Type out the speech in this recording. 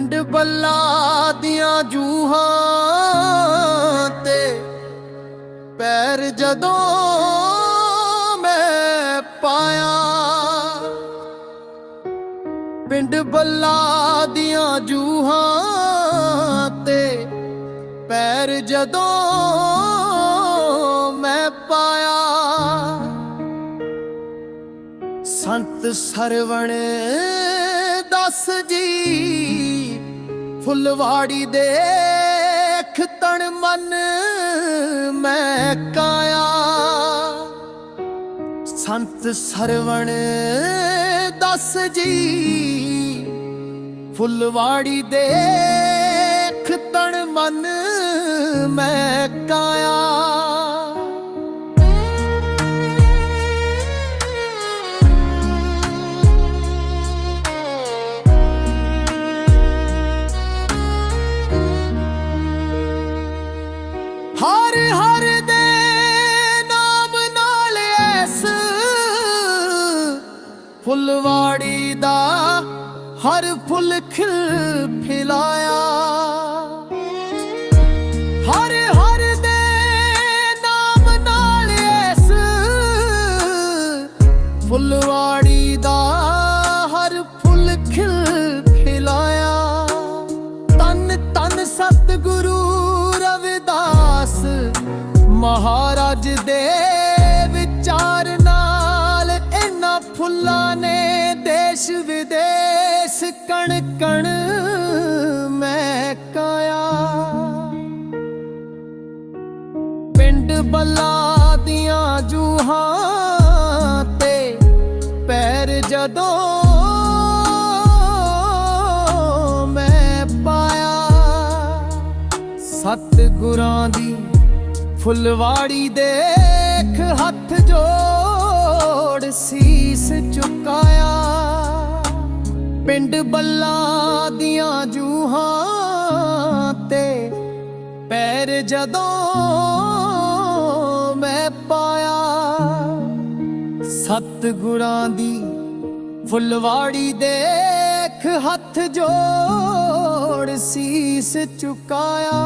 ਪਿੰਡ ਬੱਲਾ ਦੀਆਂ ਜੂਹਾਂ ਤੇ ਪੈਰ ਜਦੋਂ ਮੈਂ ਪਾਇਆ। ਪਿੰਡ ਬੱਲਾ ਦੀਆਂ ਜੂਹਾਂ ਤੇ ਪੈਰ ਜਦੋਂ ਮੈਂ ਪਾਇਆ। ਸੰਤ ਸਰਵਣ ਦੱਸ ਜੀ, ਫੁੱਲਵਾੜੀ ਦੇਖ ਤਣ ਮਨ ਮੈਂ ਕਾਇਆ ਸੰਤ ਸਰਵਣ ਦੱਸ ਜੀ, ਫੁੱਲਵਾੜੀ ਦੇਖ ਤਣ ਮਨ ਮੈਂ ਕਾਇਆ ਹਰ ਹਰ ਦੇ ਨਾਮ ਨਾਲ ਐਸ ਫੁੱਲਵਾੜੀ ਦਾ ਹਰ ਫੁੱਲ ਖਿਲ ਫਿਲਾਇਆ ਮਹਾਰਾਜ ਦੇ ਵਿਚਾਰ ਨਾਲ ਇਹਨਾਂ ਫੁੱਲਾਂ ਨੇ ਦੇਸ਼ ਵਿਦੇਸ਼ ਕਣ ਕਣ ਮੈਂ ਕਾਇਆ ਪਿੰਡ ਬੱਲਾ ਦੀਆਂ ਜੂਹਾਂ ਤੇ ਪੈਰ ਜਦੋਂ ਮੈਂ ਪਾਇਆ ਸਤ ਗੁਰਾਂ ਦੀ ਫੁਲਵਾੜੀ ਦੇਖ ਹੱਥ ਜੋੜ ਸੀਸ ਝੁਕਾਇਆ ਪਿੰਡ ਬੱਲਾ ਦੀਆਂ ਜੂਹਾਂ ਤੇ ਪੈਰ ਜਦੋਂ ਮੈਂ ਪਾਇਆ। ਸਤ ਗੁਰਾਂ ਦੀ ਫੁੱਲਵਾੜੀ ਦੇਖ ਹੱਥ ਜੋੜ ਸੀਸ ਝੁਕਾਇਆ